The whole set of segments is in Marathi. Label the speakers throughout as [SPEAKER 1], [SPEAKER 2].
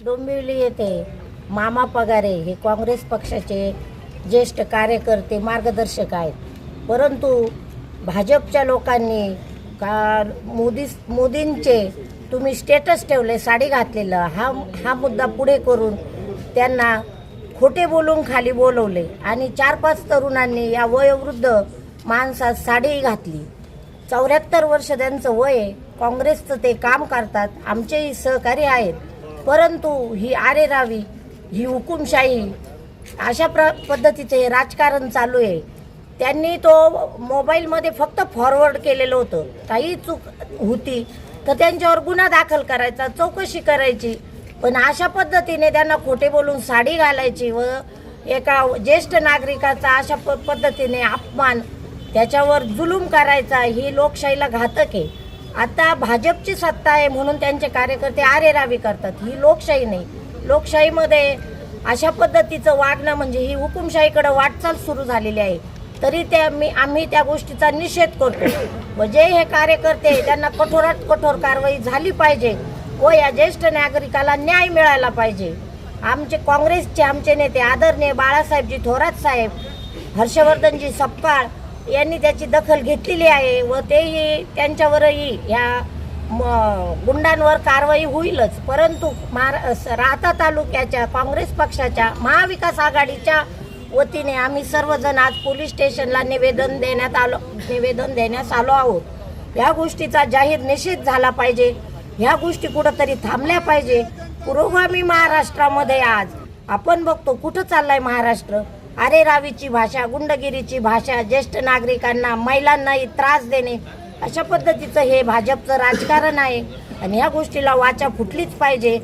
[SPEAKER 1] डोंबिवली येथे मामा पगारे हे काँग्रेस पक्षाचे ज्येष्ठ कार्यकर्ते मार्गदर्शक आहेत परंतु भाजपच्या लोकांनी का मोदी मोदींचे तुम्ही स्टेटस ठेवले साडी घातलेलं हा हा मुद्दा पुढे करून त्यांना खोटे बोलून खाली बोलवले आणि चार पाच तरुणांनी या वयोवृद्ध माणसात साडी घातली चौऱ्याहत्तर वर्ष त्यांचं वय आहे. काँग्रेसचं ते काम करतात आमचेही सहकारी आहेत परंतु ही आरेरावी ही हुकुमशाही अशा प्र पद्धतीचं हे राजकारण चालू आहे. त्यांनी तो मोबाईलमध्ये फक्त फॉरवर्ड केलेलं होतं. काही चूक होती तर त्यांच्यावर गुन्हा दाखल करायचा चौकशी करायची. पण अशा पद्धतीने त्यांना खोटे बोलून साडी घालायची व एका ज्येष्ठ नागरिकाचा अशा प पद्धतीने अपमान त्याच्यावर जुलूम करायचा ही लोकशाहीला घातक आहे. आता भाजपची सत्ता आहे म्हणून त्यांचे कार्यकर्ते आरेरावी करतात. ही लोकशाही नाही. लोकशाहीमध्ये अशा पद्धतीचं वागणं म्हणजे ही हुकुमशाहीकडे वाटचाल सुरू झालेली आहे. तरी त्या मी आम्ही त्या गोष्टीचा निषेध करतो. व जे हे कार्यकर्ते त्यांना कठोरात कठोर कारवाई झाली पाहिजे व या ज्येष्ठ नागरिकाला न्याय मिळायला पाहिजे. आमचे काँग्रेसचे आमचे नेते आदरणीय बाळासाहेबजी थोरात साहेब हर्षवर्धनजी सपकाळ यांनी त्याची दखल घेतलेली आहे व तेही त्यांच्यावरही ह्या म- गुंडांवर कारवाई होईलच. परंतु महारा राहता तालुक्याच्या काँग्रेस पक्षाच्या महाविकास आघाडीच्या वतीने आम्ही सर्वजण आज पोलीस स्टेशनला निवेदन देण्यात आलो निवेदन देण्यास आलो आहोत. या गोष्टीचा जाहीर निषेध झाला पाहिजे. ह्या गोष्टी कुठंतरी थांबल्या पाहिजे. पुरोगामी महाराष्ट्रामध्ये आज आपण बघतो कुठं चाललाय महाराष्ट्र? अरे रावीची भाषा गुंडगिरीची भाषा ज्येष्ठ नागरिकांना महिलांनाही त्रास देणे अशा पद्धतीचं हे भाजपचं राजकारण आहे. आणि ह्या गोष्टीला वाचा फुटलीच पाहिजे.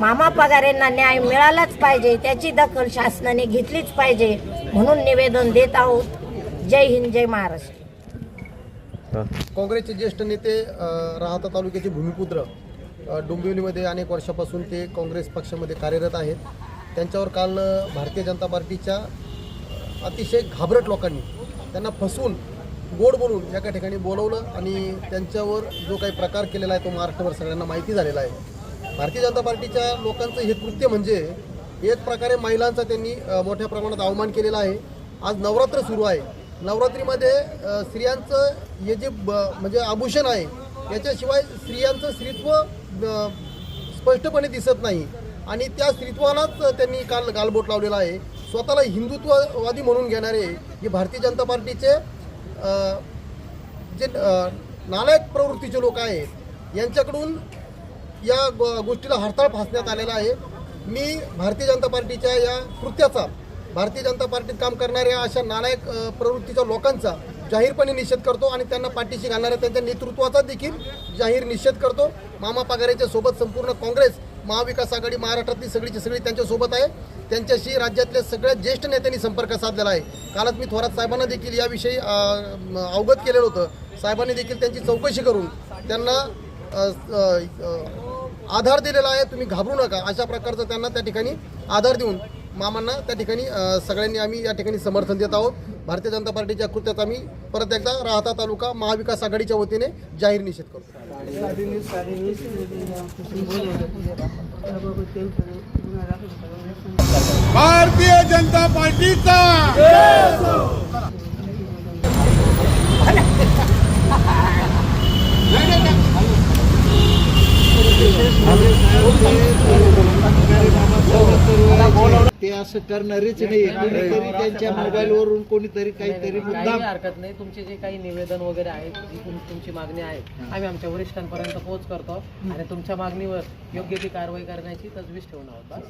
[SPEAKER 1] मामा पगारेंना न्याय मिळालाच पाहिजे. त्याची दखल शासनाने घेतलीच पाहिजे. म्हणून निवेदन देत आहोत. जय हिंद जय महाराष्ट्र.
[SPEAKER 2] काँग्रेसचे ज्येष्ठ नेते राहता तालुक्याचे भूमिपुत्र डोंबिवलीमध्ये अनेक वर्षापासून ते काँग्रेस पक्षामध्ये कार्यरत आहेत. त्यांच्यावर काल भारतीय जनता पार्टीच्या अतिशय घाबरट लोकांनी त्यांना फसवून गोड बोलून एका ठिकाणी बोलवलं आणि त्यांच्यावर जो काही प्रकार केलेला आहे तो महाराष्ट्रभर सगळ्यांना माहिती झालेला आहे. भारतीय जनता पार्टीच्या लोकांचं हे कृत्य म्हणजे एक प्रकारे महिलांचा त्यांनी मोठ्या प्रमाणात अवमान केलेला आहे. आज नवरात्र सुरू आहे. नवरात्रीमध्ये स्त्रियांचं हे जे ब- म्हणजे आभूषण आहे याच्याशिवाय स्त्रियांचं स्त्रीत्व स्पष्टपणे दिसत नाही. आणि त्या स्त्रीत्वालाच त्यांनी काल गालबोट लावलेला आहे. स्वतःला हिंदुत्ववादी म्हणून घेणारे हे भारतीय जनता पार्टीचे जे नालायक प्रवृत्तीचे लोक आहेत यांच्याकडून या गोष्टीला हरताळ फासण्यात आलेला आहे. मी भारतीय जनता पार्टीच्या या कृत्याचा भारतीय जनता पार्टीत काम करणाऱ्या अशा नालायक प्रवृत्तीच्या लोकांचा जाहीरपणे निषेध करतो आणि त्यांना पाठीशी घालणाऱ्या त्यांच्या नेतृत्वाचा देखील जाहीर निषेध करतो. मामा पगारेच्या सोबत संपूर्ण काँग्रेस महाविकास आघाडी महाराष्ट्रातली सगळीची सगळी त्यांच्यासोबत आहे. त्यांच्याशी राज्यातल्या सगळ्या ज्येष्ठ नेत्यांनी संपर्क साधलेला आहे. कालच मी थोरात साहेबांना देखील याविषयी अवगत केलेलं होतं. साहेबांनी देखील त्यांची चौकशी करून त्यांना आधार दिलेला आहे. तुम्ही घाबरू नका. अशा प्रकारचा त्यांना त्या ठिकाणी आधार देऊन मामांना त्या ठिकाणी सगळ्यांनी आम्ही या ठिकाणी समर्थन देत आहोत. भारतीय जनता पार्टीच्या कृत्यात आम्ही परत एकदा राहता तालुका महाविकास आघाडीच्या वतीने जाहीर निषेध करतो.
[SPEAKER 3] भारतीय जनता पार्टीचा
[SPEAKER 4] ते असं करणारच नाही. कोणीतरी त्यांच्या मोबाईल वरून कोणीतरी काहीतरी
[SPEAKER 5] काही
[SPEAKER 4] मुद्दाम
[SPEAKER 5] हरकत नाही. तुमचे जे काही निवेदन वगैरे आहेत जी तुम- तुमची मागणी आहे आम्ही आमच्या वरिष्ठांपर्यंत पोहोच करतो. आणि तुमच्या मागणीवर योग्य ती कारवाई करण्याची तजवीज ठेवून आहोत. बस.